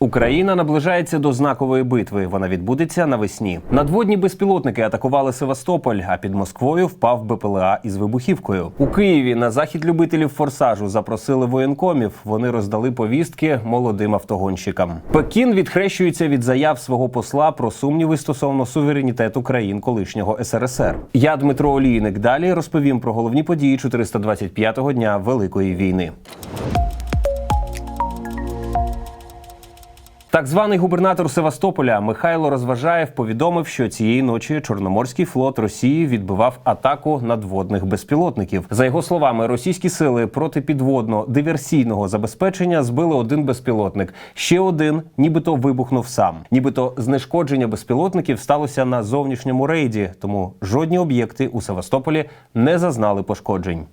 Україна наближається до знакової битви. Вона відбудеться навесні. Надводні безпілотники атакували Севастополь, а під Москвою впав БПЛА із вибухівкою. У Києві на захід любителів форсажу запросили воєнкомів. Вони роздали повістки молодим автогонщикам. Пекін відхрещується від заяв свого посла про сумніви стосовно суверенітету країн колишнього СРСР. Я Дмитро Олійник. Далі розповім про головні події 425-го дня Великої війни. Так званий губернатор Севастополя Михайло Розважаєв повідомив, що цієї ночі Чорноморський флот Росії відбивав атаку надводних безпілотників. За його словами, російські сили протипідводно-диверсійного забезпечення збили один безпілотник. Ще один, нібито вибухнув сам. Нібито знешкодження безпілотників сталося на зовнішньому рейді, тому жодні об'єкти у Севастополі не зазнали пошкоджень.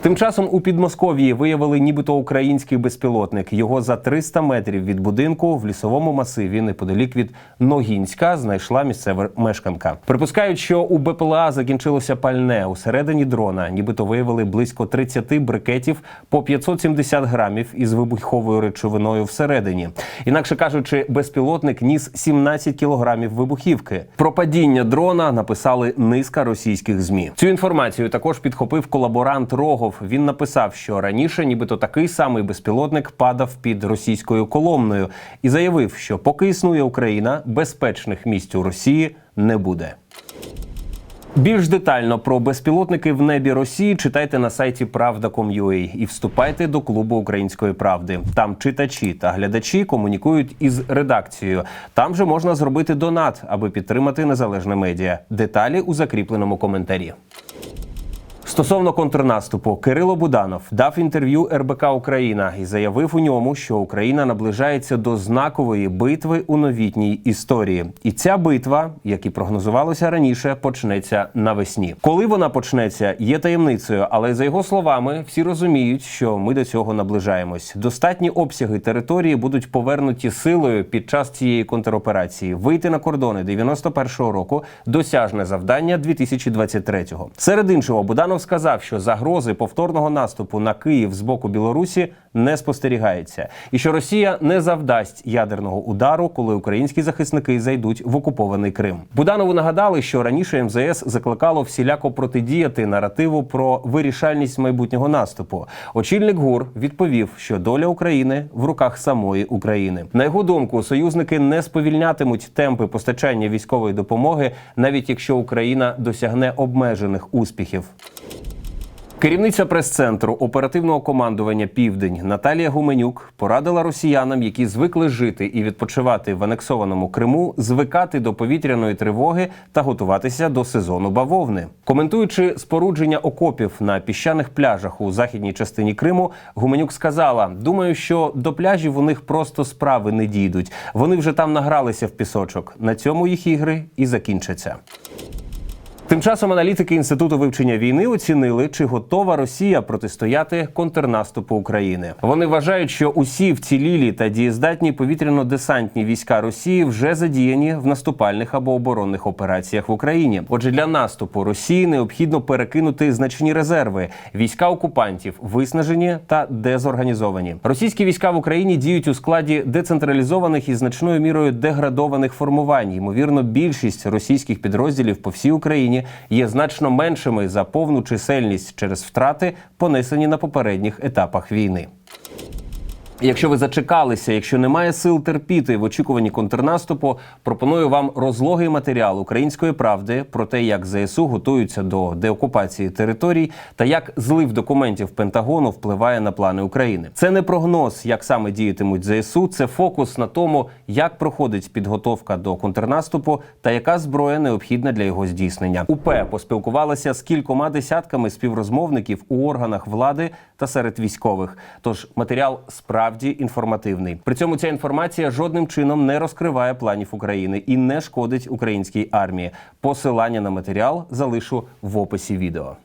Тим часом у Підмосков'ї виявили нібито український безпілотник. Його за 300 метрів від будинку в лісовому масиві неподалік від Ногінська знайшла місцева мешканка. Припускають, що у БПЛА закінчилося пальне усередині дрона. Нібито виявили близько 30 брикетів по 570 грамів із вибуховою речовиною всередині. Інакше кажучи, безпілотник ніс 17 кілограмів вибухівки. Про падіння дрона написали низка російських змі. Цю інформацію також підхопив колаборант Рогов. Він написав, що раніше, нібито такий самий безпілотник падав під російською коломною, і заявив, що поки існує Україна, безпечних місць у Росії не буде. Більш детально про безпілотники в небі Росії читайте на сайті Правда.com.ua і вступайте до клубу української правди. Там читачі та глядачі комунікують із редакцією. Там же можна зробити донат, аби підтримати незалежне медіа. Деталі у закріпленому коментарі. Стосовно контрнаступу, Кирило Буданов дав інтерв'ю РБК Україна і заявив у ньому, що Україна наближається до знакової битви у новітній історії. І ця битва, як і прогнозувалося раніше, почнеться навесні. Коли вона почнеться, є таємницею, але за його словами, всі розуміють, що ми до цього наближаємось. Достатні обсяги території будуть повернуті силою під час цієї контроперації. Вийти на кордони 91-го року досяжне завдання 2023-го. Серед іншого, Буданов сказав, що загрози повторного наступу на Київ з боку Білорусі не спостерігається, і що Росія не завдасть ядерного удару, коли українські захисники зайдуть в окупований Крим. Буданову нагадали, що раніше МЗС закликало всіляко протидіяти наративу про вирішальність майбутнього наступу. Очільник ГУР відповів, що доля України в руках самої України. На його думку, союзники не сповільнятимуть темпи постачання військової допомоги, навіть якщо Україна досягне обмежених успіхів. Керівниця прес-центру оперативного командування Південь Наталія Гуменюк порадила росіянам, які звикли жити і відпочивати в анексованому Криму, звикати до повітряної тривоги та готуватися до сезону бавовни. Коментуючи спорудження окопів на піщаних пляжах у західній частині Криму, Гуменюк сказала: Думаю, що до пляжів у них просто справи не дійдуть. Вони вже там награлися в пісочок. На цьому їх ігри і закінчаться. Тим часом аналітики інституту вивчення війни оцінили, чи готова Росія протистояти контрнаступу України. Вони вважають, що усі вцілілі та дієздатні повітряно-десантні війська Росії вже задіяні в наступальних або оборонних операціях в Україні. Отже, для наступу Росії необхідно перекинути значні резерви. Війська окупантів виснажені та дезорганізовані. Російські війська в Україні діють у складі децентралізованих і значною мірою деградованих формувань. Ймовірно, більшість російських підрозділів по всій Україні є значно меншими за повну чисельність через втрати, понесені на попередніх етапах війни. Якщо ви зачекалися, якщо немає сил терпіти в очікуванні контрнаступу, пропоную вам розлогий матеріал української правди про те, як ЗСУ готуються до деокупації територій та як злив документів Пентагону впливає на плани України. Це не прогноз, як саме діятимуть ЗСУ, це фокус на тому, як проходить підготовка до контрнаступу та яка зброя необхідна для його здійснення. УП поспілкувалася з кількома десятками співрозмовників у органах влади та серед військових. Тож матеріал справді інформативний. При цьому ця інформація жодним чином не розкриває планів України і не шкодить українській армії. Посилання на матеріал залишу в описі відео.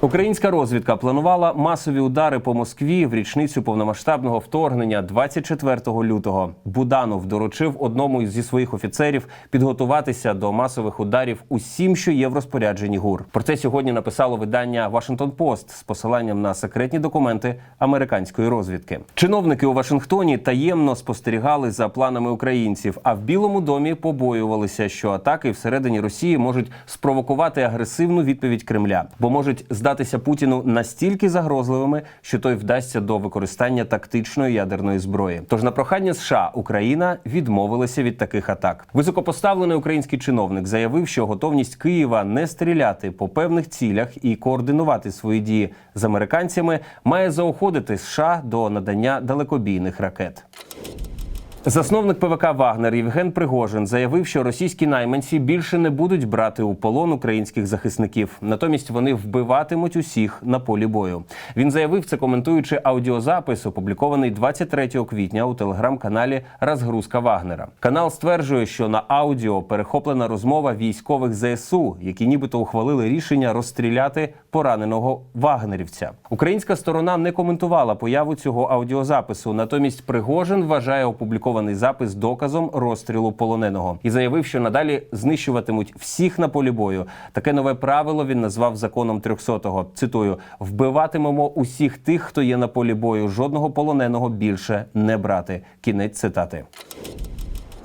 Українська розвідка планувала масові удари по Москві в річницю повномасштабного вторгнення 24 лютого. Буданов доручив одному зі своїх офіцерів підготуватися до масових ударів усім, що є в розпорядженні ГУР. Про це сьогодні написало видання Washington Post з посиланням на секретні документи американської розвідки. Чиновники у Вашингтоні таємно спостерігали за планами українців, а в Білому домі побоювалися, що атаки всередині Росії можуть спровокувати агресивну відповідь Кремля, бо можуть здатися Путіну настільки загрозливими, що той вдасться до використання тактичної ядерної зброї. Тож на прохання США Україна відмовилася від таких атак. Високопоставлений український чиновник заявив, що готовність Києва не стріляти по певних цілях і координувати свої дії з американцями має заохотити США до надання далекобійних ракет. Засновник ПВК Вагнер Євген Пригожин заявив, що російські найманці більше не будуть брати у полон українських захисників. Натомість вони вбиватимуть усіх на полі бою. Він заявив це, коментуючи аудіозапис, опублікований 23 квітня у телеграм-каналі Розгрузка Вагнера. Канал стверджує, що на аудіо перехоплена розмова військових ЗСУ, які нібито ухвалили рішення розстріляти пораненого вагнерівця. Українська сторона не коментувала появу цього аудіозапису. Натомість Пригожин вважає опублікований запис доказом розстрілу полоненого і заявив, що надалі знищуватимуть всіх на полі бою. Таке нове правило він назвав законом 300-го. Цитую: вбиватимемо усіх тих, хто є на полі бою. Жодного полоненого більше не брати. Кінець цитати.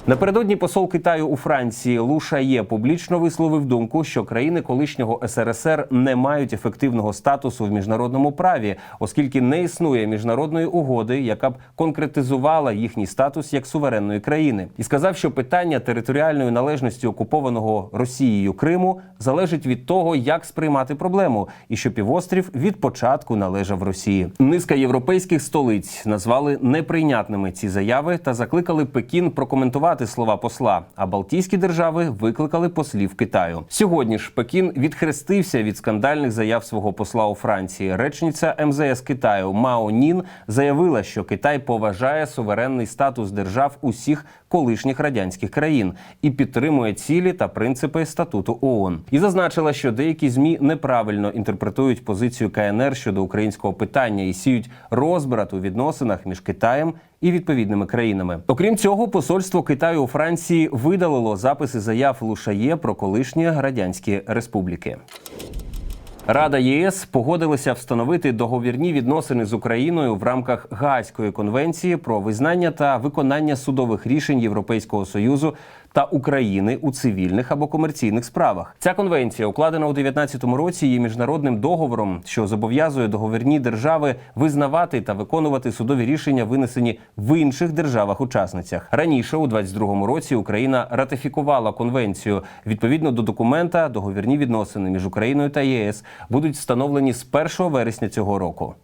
Напередодні посол Китаю у Франції Лу Шає публічно висловив думку, що країни колишнього СРСР не мають ефективного статусу в міжнародному праві, оскільки не існує міжнародної угоди, яка б конкретизувала їхній статус як суверенної країни, і сказав, що питання територіальної належності окупованого Росією Криму залежить від того, як сприймати проблему, і що півострів від початку належав Росії. Низка європейських столиць назвали неприйнятними ці заяви та закликали Пекін прокоментувати слова посла. А Балтійські держави викликали послів Китаю. Сьогодні ж Пекін відхрестився від скандальних заяв свого посла у Франції. Речниця МЗС Китаю Мао Нін заявила, що Китай поважає суверенний статус держав усіх колишніх радянських країн і підтримує цілі та принципи статуту ООН. І зазначила, що деякі змі неправильно інтерпретують позицію КНР щодо українського питання і сіють розбрат у відносинах між Китаєм і відповідними країнами. Окрім цього, посольство Китаю у Франції видалило записи заяв Лушає про колишні радянські республіки. Рада ЄС погодилася встановити договірні відносини з Україною в рамках Гаазької конвенції про визнання та виконання судових рішень Європейського союзу та України у цивільних або комерційних справах. Ця конвенція, укладена у 19 році, є міжнародним договором, що зобов'язує договірні держави визнавати та виконувати судові рішення, винесені в інших державах-учасницях. Раніше, у 22 році, Україна ратифікувала конвенцію. Відповідно до документа, договірні відносини між Україною та ЄС будуть встановлені з 1 вересня цього року.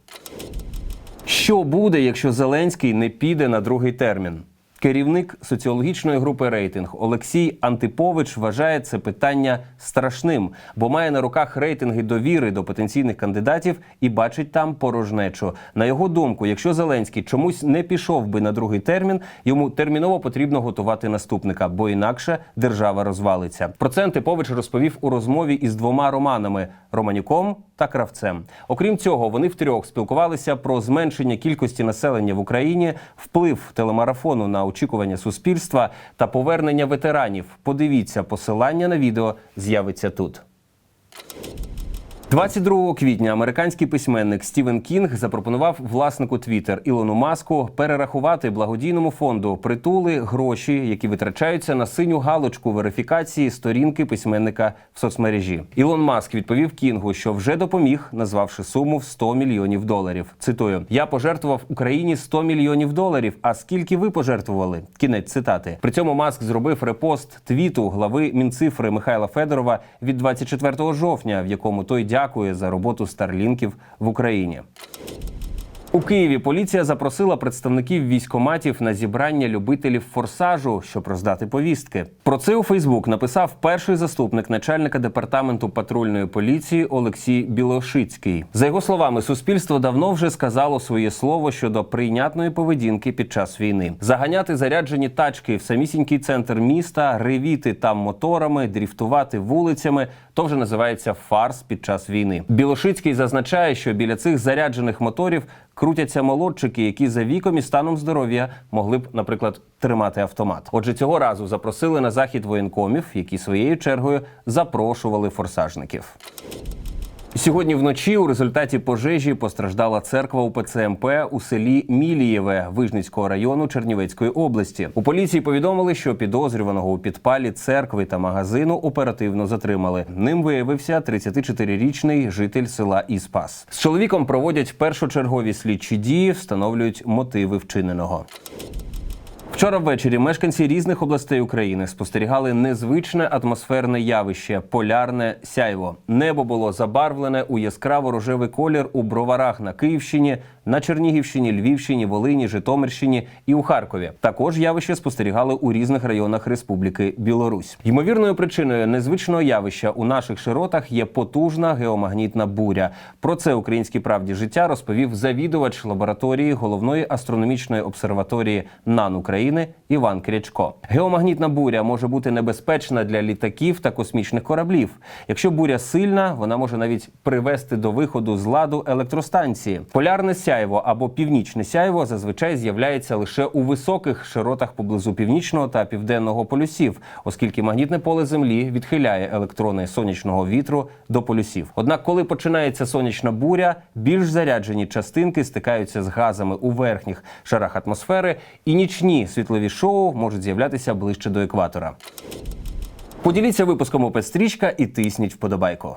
Що буде, якщо Зеленський не піде на другий термін? Керівник соціологічної групи рейтинг Олексій Антипович вважає це питання страшним, бо має на руках рейтинги довіри до потенційних кандидатів і бачить там порожнечу. На його думку, якщо Зеленський чомусь не пішов би на другий термін, йому терміново потрібно готувати наступника, бо інакше держава розвалиться. Про це Антипович розповів у розмові із двома романами Романюком та Кравцем. Окрім цього, вони втрьох спілкувалися про зменшення кількості населення в Україні, вплив телемарафону на очікування суспільства та повернення ветеранів. Подивіться, посилання на відео з'явиться тут. 22 квітня американський письменник Стівен Кінг запропонував власнику Twitter Ілону Маску перерахувати благодійному фонду притули гроші, які витрачаються на синю галочку верифікації сторінки письменника в соцмережі. Ілон Маск відповів Кінгу, що вже допоміг, назвавши суму в 100 мільйонів доларів. Цитую: Я пожертвував Україні 100 мільйонів доларів. А скільки ви пожертвували? Кінець цитати. При цьому Маск зробив репост твіту глави Мінцифри Михайла Федорова від 24 жовтня, в якому той дякує за роботу старлінків в Україні. У Києві поліція запросила представників військоматів на зібрання любителів форсажу, щоб роздати повістки. Про це у Фейсбук написав перший заступник начальника департаменту патрульної поліції Олексій Білошицький. За його словами, суспільство давно вже сказало своє слово щодо прийнятної поведінки під час війни. Заганяти заряджені тачки в самісінький центр міста, ревіти там моторами, дріфтувати вулицями. То вже називається фарс під час війни. Білошицький зазначає, що біля цих заряджених моторів крутяться молодчики, які за віком і станом здоров'я могли б, наприклад, тримати автомат. Отже, цього разу запросили на захід воєнкомів, які своєю чергою запрошували форсажників. Сьогодні вночі у результаті пожежі постраждала церква УПЦ МП у селі Мілієве Вижницького району Чернівецької області. У поліції повідомили, що підозрюваного у підпалі церкви та магазину оперативно затримали. Ним виявився 34-річний житель села Іспас. З чоловіком проводять першочергові слідчі дії, встановлюють мотиви вчиненого. Вчора ввечері мешканці різних областей України спостерігали незвичне атмосферне явище полярне сяйво. Небо було забарвлене у яскраво рожевий колір у броварах на Київщині, на Чернігівщині, Львівщині, Волині, Житомирщині і у Харкові. Також явище спостерігали у різних районах Республіки Білорусь. Ймовірною причиною незвичного явища у наших широтах є потужна геомагнітна буря. Про це українській правді життя розповів завідувач лабораторії головної астрономічної обсерваторії НАН України Іван Крячко. Геомагнітна буря може бути небезпечна для літаків та космічних кораблів. Якщо буря сильна, вона може навіть привести до виходу з ладу електростанції. Полярне сяйво або північне сяйво зазвичай з'являється лише у високих широтах поблизу північного та південного полюсів, оскільки магнітне поле Землі відхиляє електрони сонячного вітру до полюсів. Однак, коли починається сонячна буря, більш заряджені частинки стикаються з газами у верхніх шарах атмосфери, і нічні світлові шоу можуть з'являтися ближче до екватора. Поділіться випуском ОП Стрічка і тисніть вподобайку.